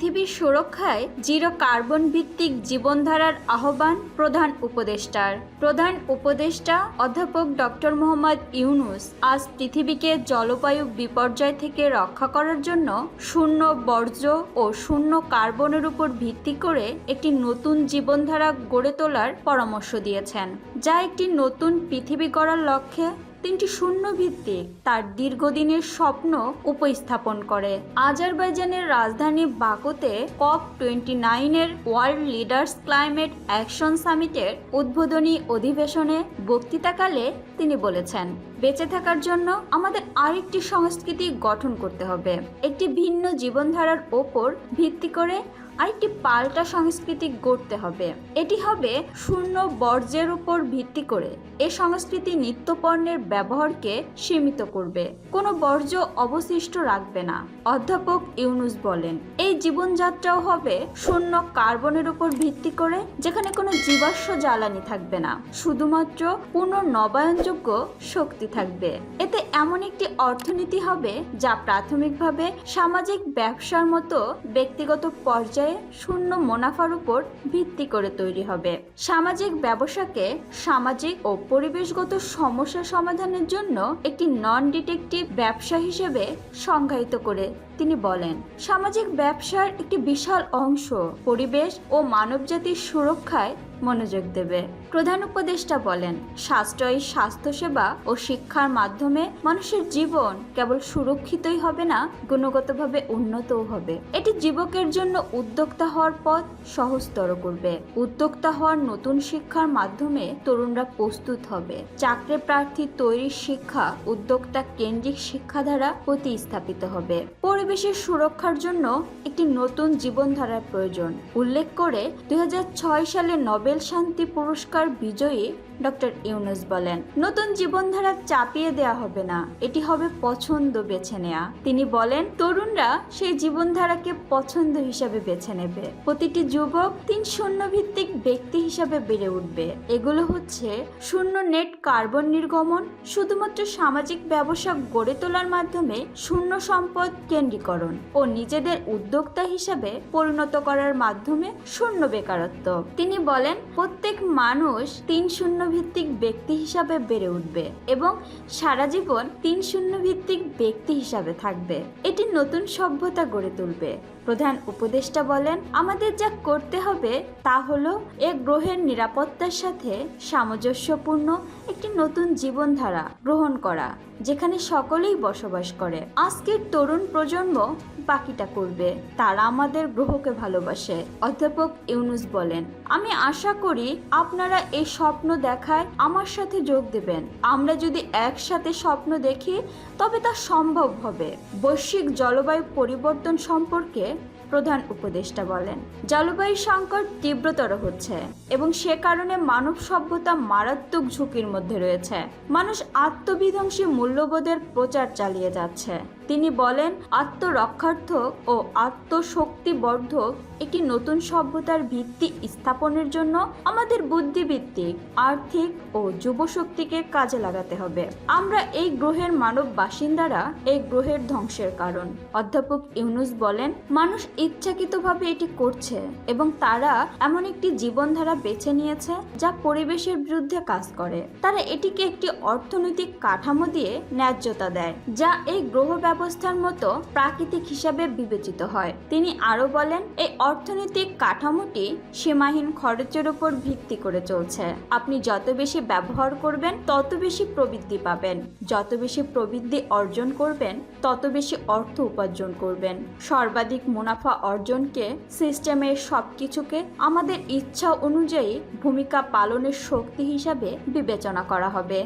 পৃথিবীর সুরক্ষায় zero carbon ভিত্তিক জীবনধারার আহ্বান প্রধান উপদেষ্টার। প্রধান উপদেষ্টা অধ্যাপক ডক্টর মোহাম্মদ ইউনুস আজ পৃথিবীকে জলবায়ু বিপর্যয় থেকে রক্ষা করার জন্য শূন্য বর্জ্য ও শূন্য কার্বনের উপর ভিত্তি করে একটি নতুন জীবনধারা গড়ে তোলার পরামর্শ দিয়েছেন, যা একটি নতুন পৃথিবী গড়ার লক্ষ্যে তিনটি শূন্য ভিত্তিক তার দীর্ঘদিনের স্বপ্ন উপস্থাপন করে। আজারবাইজানের রাজধানী বাকুতে কপ টোয়েন্টি নাইনের ওয়ার্ল্ড লিডার্স ক্লাইমেট অ্যাকশন সামিটের উদ্বোধনী অধিবেশনে বক্তৃতাকালে তিনি বলেছেন বেঁচে থাকার জন্য আমাদের আরেকটি সংস্কৃতি গঠন করতে হবে। একটি ভিন্ন জীবনধারার ওপর ভিত্তি করে আরেকটি পাল্টা সংস্কৃতি গড়তে হবে। এটি হবে শূন্য বর্জ্যের উপর ভিত্তি করে এ সংস্কৃতি নিত্যপণ্যের ব্যবহারকে সীমিত করবে। কোনো বর্জ্য অবশিষ্ট রাখবে না, অধ্যাপক ইউনুস বলেন। এই জীবনযাত্রাও হবে শূন্য কার্বনের উপর ভিত্তি করে, যেখানে কোনো জীবাশ্ম জ্বালানি থাকবে না। শুধুমাত্র পুনর্নবায়নযোগ্য শক্তি থাকবে। এতে এমন একটি অর্থনীতি হবে যা প্রাথমিকভাবে সামাজিক ব্যবসার মতো ব্যক্তিগত পর্যায়ে শূন্য মুনাফার উপর ভিত্তি করে তৈরি হবে। সামাজিক ব্যবসাকে সামাজিক ও পরিবেশগত সমস্যা সমাধানের জন্য একটি নন ডিটেকটিভ ব্যবসা হিসেবে সংজ্ঞায়িত করে তিনি বলেন, সামাজিক ব্যবসার একটি বিশাল অংশ পরিবেশ ও মানবজাতির সুরক্ষায় মনোযোগ দেবে। প্রধান উপদেষ্টা বলেন, সাশ্রয়ী স্বাস্থ্যসেবা ও শিক্ষার মাধ্যমে মানুষের জীবন কেবল সুরক্ষিতই হবে না, গুণগতভাবে উন্নতও হবে। এটি যুবকের জন্য উদ্যোক্তা হওয়ার পথ সহজতর করবে। উদ্যোক্তা হওয়ার নতুন শিক্ষার মাধ্যমে তরুণরা প্রস্তুত হবে। চাকরি প্রার্থী তৈরির শিক্ষা উদ্যোক্তা কেন্দ্রিক শিক্ষা শিক্ষাধারা প্রতিস্থাপিত হবে। পরিবেশের সুরক্ষার জন্য একটি নতুন জীবনধারার প্রয়োজন। উল্লেখ করে, দুই হাজার ছয় সালে নোবেল শান্তি পুরস্কার বিজয়ী ডক্টর ইউনুস বলেন, নতুন জীবনধারা চাপিয়ে দেয়া হবে না, এটি হবে পছন্দ বেছে নেয়া। তিনি বলেন, তরুণরা সেই জীবনধারাকে পছন্দ হিসাবে বেছে নেবে। প্রতিটি যুবক তিন শূন্য ভিত্তিক ব্যক্তি হিসাবে বেড়ে উঠবে। এগুলো হচ্ছে, শূন্য নেট কার্বন নির্গমন, শুধুমাত্র সামাজিক ব্যবসা গড়ে তোলার মাধ্যমে শূন্য সম্পদ কেন্দ্রীকরণ ও নিজেদের উদ্যোক্তা হিসাবে পরিণত করার মাধ্যমে শূন্য বেকারত্ব। তিনি বলেন, প্রত্যেক মানুষ তিন শূন্য ভিত্তিক ব্যক্তি হিসাবে বেড়ে উঠবে এবং সারা জীবন তিন শূন্য ভিত্তিক ব্যক্তি হিসাবে থাকবে। এটি নতুন সভ্যতা গড়ে তুলবে। প্রধান উপদেষ্টা বলেন, আমাদের যা করতে হবে তা হলো এ গ্রহের নিরাপত্তার সাথে সামঞ্জস্যপূর্ণ একটি নতুন জীবনধারা গ্রহণ করা, যেখানে সকলেই বসবাস করে। আজকের তরুণ প্রজন্ম বাকিটা করবে। তারা আমাদের গ্রহকে ভালোবাসে। অধ্যাপক ইউনুস বলেন, আমি আশা করি আপনারা এই স্বপ্ন দেখায় আমার সাথে যোগ দেবেন। আমরা যদি একসাথে স্বপ্ন দেখি, তবে তা সম্ভব হবে। বৈশ্বিক জলবায়ু পরিবর্তন সম্পর্কে প্রধান উপদেষ্টা বলেন, জলবায়ু সংকট তীব্রতর হচ্ছে এবং সে কারণে মানব সভ্যতা মারাত্মক ঝুঁকির মধ্যে রয়েছে। মানুষ আত্মবিধ্বংসী মূল্যবোধের প্রচার চালিয়ে যাচ্ছে। তিনি বলেন আত্মরক্ষার্থক ও আত্মশক্তিবর্ধক একটি নতুন সভ্যতার ভিত্তি স্থাপনের জন্য আমাদের বুদ্ধিভিত্তিক আর্থিক ও যুবশক্তিকে কাজে লাগাতে হবে। আমরা এই গ্রহের মানব বাসিন্দারা এই গ্রহের ধ্বংসের কারণ। অধ্যাপক ইউনুস বলেন, মানুষ ইচ্ছাকৃতভাবে এটি করছে এবং তারা এমন একটি জীবনধারা বেছে নিয়েছে যা পরিবেশের বিরুদ্ধে কাজ করে। তারা এটিকে একটি অর্থনৈতিক কাঠামো দিয়ে ন্যায্যতা দেয়, যা এই গ্রহ ব্যবস্থার মতো প্রাকৃতিক হিসাবে বিবেচিত হয়। তিনি আরও বলেন, এই অর্থনৈতিক কাঠামোটি সীমাহীন খরচের উপর ভিত্তি করে চলছে। আপনি যত বেশি ব্যবহার করবেন, তত বেশি প্রবৃদ্ধি পাবেন। যত বেশি প্রবৃদ্ধি অর্জন করবেন, তত বেশি অর্থ উপার্জন করবেন। সর্বাধিক মুনাফা অর্জনকে সিস্টেমের সব কিছুকে আমাদের ইচ্ছা অনুযায়ী ভূমিকা পালনের শক্তি হিসাবে বিবেচনা করা হবে।